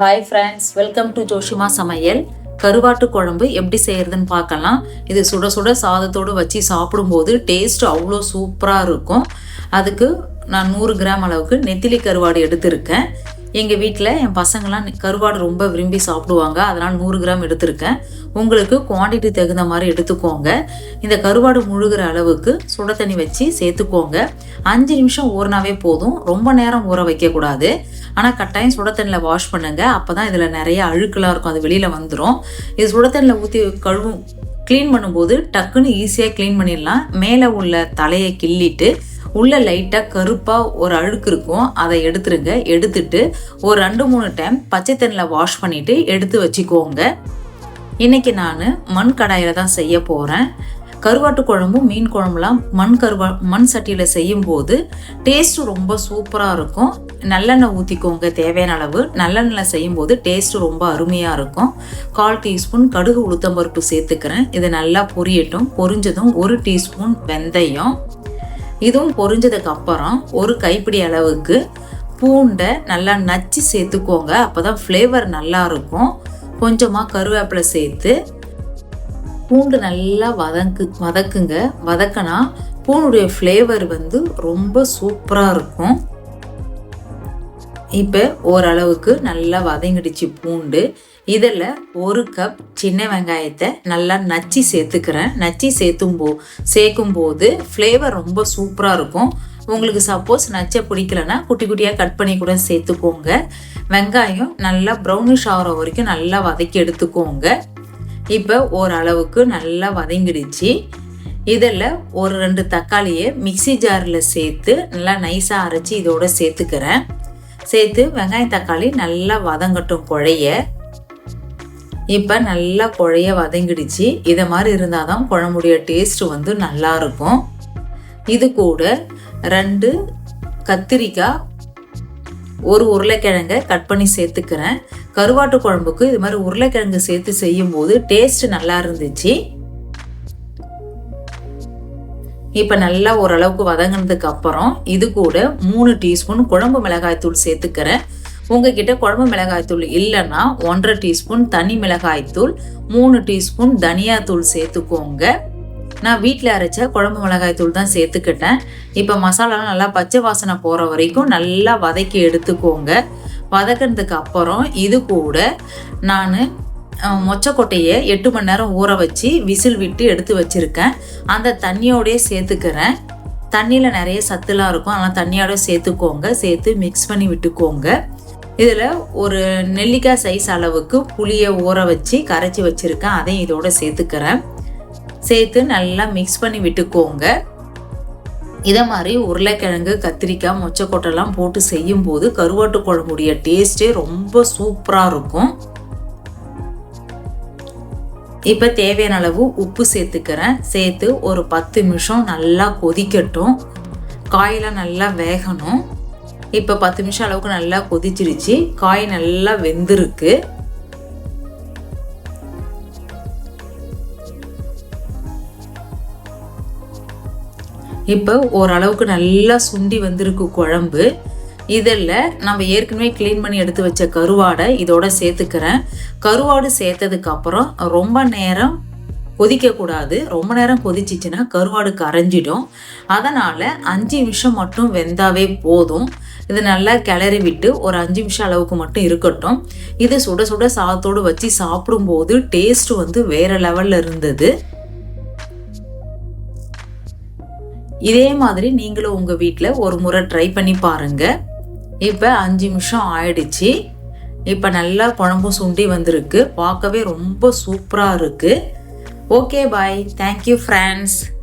Hi friends welcome to Joshima சமையல் கருவாட்டு குழம்பு எப்படி செய்யறதுன்னு பார்க்கலாம். இது சுட சுட சாதத்தோடு வச்சு சாப்பிடும்போது டேஸ்ட் அவ்வளோ சூப்பராக இருக்கும். அதுக்கு நான் நூறு கிராம் அளவுக்கு நெத்திலி கருவாடு எடுத்திருக்கேன். எங்கள் வீட்டில் என் பசங்களாம் கருவாடு ரொம்ப விரும்பி சாப்பிடுவாங்க. அதனால் நூறு கிராம் எடுத்திருக்கேன். உங்களுக்கு குவான்டிட்டி தகுந்த மாதிரி எடுத்துக்கோங்க. இந்த கருவாடு முழுகிற அளவுக்கு சுட தண்ணி வச்சு சேர்த்துக்கோங்க. அஞ்சு நிமிஷம் ஊறினாவே போதும். ரொம்ப நேரம் ஊற வைக்கக்கூடாது. ஆனால் கட்டாயம் சுட தண்ணியில் வாஷ் பண்ணுங்க. அப்போ தான் இதில் நிறைய அழுக்கெல்லாம் இருக்கும். அது வெளியில் வந்துடும் இது சுட தண்ணியில் ஊற்றி கழுவும் க்ளீன் பண்ணும்போது டக்குன்னு ஈஸியாக க்ளீன் பண்ணிடலாம். மேலே உள்ள தலையை கிள்ளிட்டு உள்ள லைட்டாக கருப்பாக ஒரு அழுக்கு இருக்கும். அதை எடுத்துருங்க. எடுத்துட்டு ஒரு ரெண்டு மூணு டைம் பச்சை தண்ணியில் வாஷ் பண்ணிவிட்டு எடுத்து வச்சுக்கோங்க. இன்றைக்கி நான் மண் கடாயில் தான் செய்ய போகிறேன் கருவாட்டு குழம்பும் மீன் குழம்புலாம் மண் கருவா மண் சட்டியில் செய்யும்போது டேஸ்ட்டு ரொம்ப சூப்பராக இருக்கும். நல்லெண்ணெய் ஊற்றிக்கோங்க தேவையான அளவு. நல்லெண்ணெயில் செய்யும்போது டேஸ்ட்டு ரொம்ப அருமையாக இருக்கும். கால் டீஸ்பூன் கடுகு உளுத்தம்பருப்பு சேர்த்துக்கிறேன். இது நல்லா பொரியட்டும். பொரிஞ்சதும் ஒரு டீஸ்பூன் வெந்தயம். இதுவும் பொரிஞ்சதுக்கு அப்புறம் ஒரு கைப்பிடி அளவுக்கு பூண்டை நல்லா நச்சு சேர்த்துக்கோங்க. அப்போ தான் ஃப்ளேவர் நல்லா இருக்கும். கொஞ்சமாக கருவேப்பிலை சேர்த்து பூண்டு நல்லா வதக்கு வதக்குங்க. வதக்கினா பூனுடைய ஃப்ளேவர் வந்து ரொம்ப சூப்பராக இருக்கும். இப்போ ஓரளவுக்கு நல்லா வதங்கிடுச்சு பூண்டு. இதில் ஒரு கப் சின்ன வெங்காயத்தை நல்லா நச்சு சேர்த்துக்கிறேன். நச்சு சேர்த்தும் போ சேர்க்கும் போது ஃப்ளேவர் ரொம்ப சூப்பராக இருக்கும். உங்களுக்கு சப்போஸ் நச்சை பிடிக்கலன்னா குட்டி குட்டியாக கட் பண்ணி கூட சேர்த்துக்கோங்க. வெங்காயம் நல்லா ப்ரௌனிஷ் ஆகிற வரைக்கும் நல்லா வதக்கி எடுத்துக்கோங்க. இப்போ ஓரளவுக்கு நல்லா வதங்கிடுச்சு. இதில் ஒரு ரெண்டு தக்காளியை மிக்சி ஜாரில் சேர்த்து நல்லா நைஸாக அரைச்சி இதோட சேர்த்துக்கிறேன். சேர்த்து வெங்காயம் தக்காளி நல்லா வதங்கட்டும் குழைய. இப்போ நல்லா குழைய வதங்கிடுச்சு. இதை மாதிரி இருந்தால் தான் குழம்புடைய டேஸ்ட்டு வந்து நல்லாயிருக்கும் இது கூட ரெண்டு கத்திரிக்காய் ஒரு உருளைக்கிழங்கை கட் பண்ணி சேர்த்துக்கிறேன். கருவாட்டு குழம்புக்கு இது மாதிரி உருளைக்கிழங்கு சேர்த்து செய்யும்போது டேஸ்ட் நல்லா இருந்துச்சு. இப்போ நல்லா ஓரளவுக்கு வதங்கினதுக்கு அப்புறம் இது கூட மூணு டீஸ்பூன் குழம்பு மிளகாய் தூள் சேர்த்துக்கிறேன். உங்ககிட்ட குழம்பு மிளகாய் தூள் இல்லைன்னா ஒன்றரை டீஸ்பூன் தனி மிளகாய்த்தூள் மூணு டீஸ்பூன் தனியாத்தூள் சேர்த்துக்கோங்க. நான் வீட்டில் அரைச்ச குழம்பு மிளகாய் தூள் தான் சேர்த்துக்கிட்டேன். இப்போ மசாலாலாம் நல்லா பச்சை வாசனை போகிற வரைக்கும் நல்லா வதக்கி எடுத்துக்கோங்க. வதக்கினதுக்கு அப்புறம் இது கூட நான் மொச்சக்கொட்டையை எட்டு மணி நேரம் ஊற வச்சு விசில் விட்டு எடுத்து வச்சுருக்கேன். அந்த தண்ணியோடய சேர்த்துக்கிறேன். தண்ணியில் நிறைய சத்துலாம் இருக்கும். அதனால் தண்ணியோட சேர்த்துக்கோங்க. சேர்த்து மிக்ஸ் பண்ணி விட்டுக்கோங்க. இதில் ஒரு நெல்லிக்காய் சைஸ் அளவுக்கு புளியை ஊற வச்சு கரைச்சி வச்சுருக்கேன். அதையும் இதோட சேர்த்துக்கிறேன். சேர்த்து நல்லா மிக்ஸ் பண்ணி விட்டுக்கோங்க. இதை மாதிரி உருளைக்கிழங்கு கத்திரிக்காய் மொச்சக்கொட்டைலாம் போட்டு செய்யும்போது கருவாட்டு குழம்புடைய டேஸ்ட்டே ரொம்ப சூப்பராக இருக்கும். இப்போ தேவையான அளவு உப்பு சேர்த்துக்கிறேன். சேர்த்து ஒரு பத்து நிமிஷம் நல்லா கொதிக்கட்டும். காயெல்லாம் நல்லா வேகணும். இப்போ பத்து நிமிஷம் அளவுக்கு நல்லா கொதிச்சிருச்சு. காய் நல்லா வெந்திருக்கு. இப்போ ஓரளவுக்கு நல்லா சுண்டி வந்திருக்கு குழம்பு. இதில் நம்ம ஏற்கனவே க்ளீன் பண்ணி எடுத்து வச்ச கருவாடை இதோட சேர்த்துக்கிறேன். கருவாடு சேர்த்ததுக்கப்புறம் ரொம்ப நேரம் கொதிக்கக்கூடாது ரொம்ப நேரம் கொதிச்சிச்சுன்னா கருவாடு கரைஞ்சிடும். அதனால் அஞ்சு நிமிஷம் மட்டும் வெந்தாவே போதும். இது நல்லா கிளறி விட்டு ஒரு அஞ்சு நிமிஷம் அளவுக்கு மட்டும் இருக்கட்டும். இது சுட சுட சாதத்தோடு வச்சு சாப்பிடும்போது டேஸ்ட் வந்து வேறு லெவலில் இருந்தது. இதே மாதிரி நீங்களும் உங்கள் வீட்டில் ஒரு முறை ட்ரை பண்ணி பாருங்கள் இப்போ அஞ்சு நிமிஷம் ஆயிடுச்சு. இப்போ நல்லா குழம்பும் சுண்டி வந்திருக்கு. பார்க்கவே ரொம்ப சூப்பராக இருக்குது ஓகே பாய் தேங்க்யூ ஃப்ரெண்ட்ஸ்